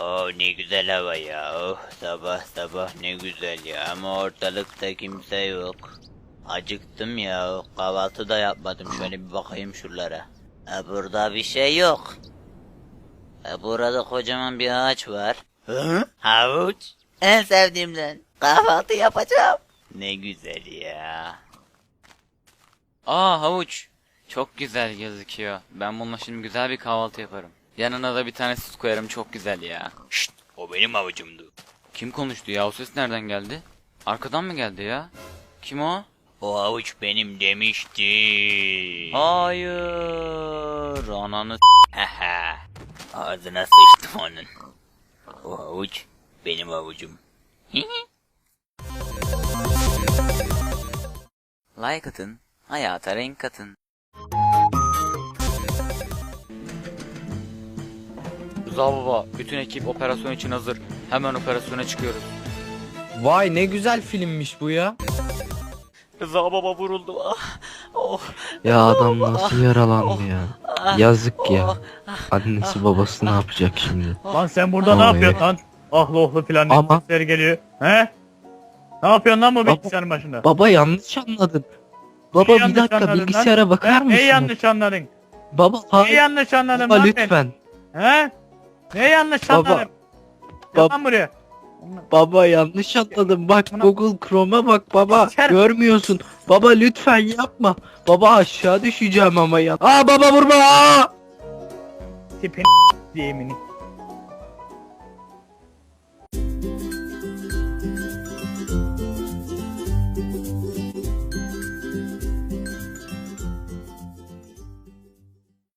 Oh ne güzel hava ya. Oh sabah sabah ne güzel ya. Ama ortalıkta kimse yok. Acıktım ya. Kahvaltı da yapmadım. Şöyle bir bakayım şuralara. Ha, burada bir şey yok. Ha, burada kocaman bir ağaç var. Hı? Havuç. En sevdiğimden. Kahvaltı yapacağım. Ne güzel ya. Aa havuç. Çok güzel gözüküyor. Ben bununla şimdi güzel bir kahvaltı yaparım. Yanına da bir tane süt koyarım çok güzel ya. Şşt, o benim havucumdu. Kim konuştu ya? O ses nereden geldi? Arkadan mı geldi ya? Kim o? O havuç benim demişti. Hayır. Ananı Haha. Ağzına sıçtım onun. O havuç benim havucum. Like atın. Hayata renk katın. Rıza baba, bütün ekip operasyon için hazır. Hemen operasyona çıkıyoruz. Vay ne güzel filmmiş bu ya. Rıza baba vuruldu. Ah, oh, Ya adam nasıl yaralandı ya? Yazık ya. Annesi babası ne yapacak şimdi? Lan sen burada ne Vallahi. yapıyorsun lan? Ahlı ohlu filan Ama- geliyor. He? Ne yapıyorsun lan bu Baba- bilgisayarın başında? Baba yanlış anladın. Baba Neyi bir yanlış dakika anladın bilgisayara bakar He? mısın? Neyi yanlış anladın? Baba Neyi hayır. yanlış anladın Baba lan lütfen. He? Neyi yanlış Baba- anladın? Gel Bab- lan buraya. Baba yanlış anladın. Bak Bana- Google Chrome'a bak baba. Sikerim. Görmüyorsun. Baba lütfen yapma. Baba aşağı düşeceğim ama ya. Aa baba vurma. Aa! Tipin diyemini.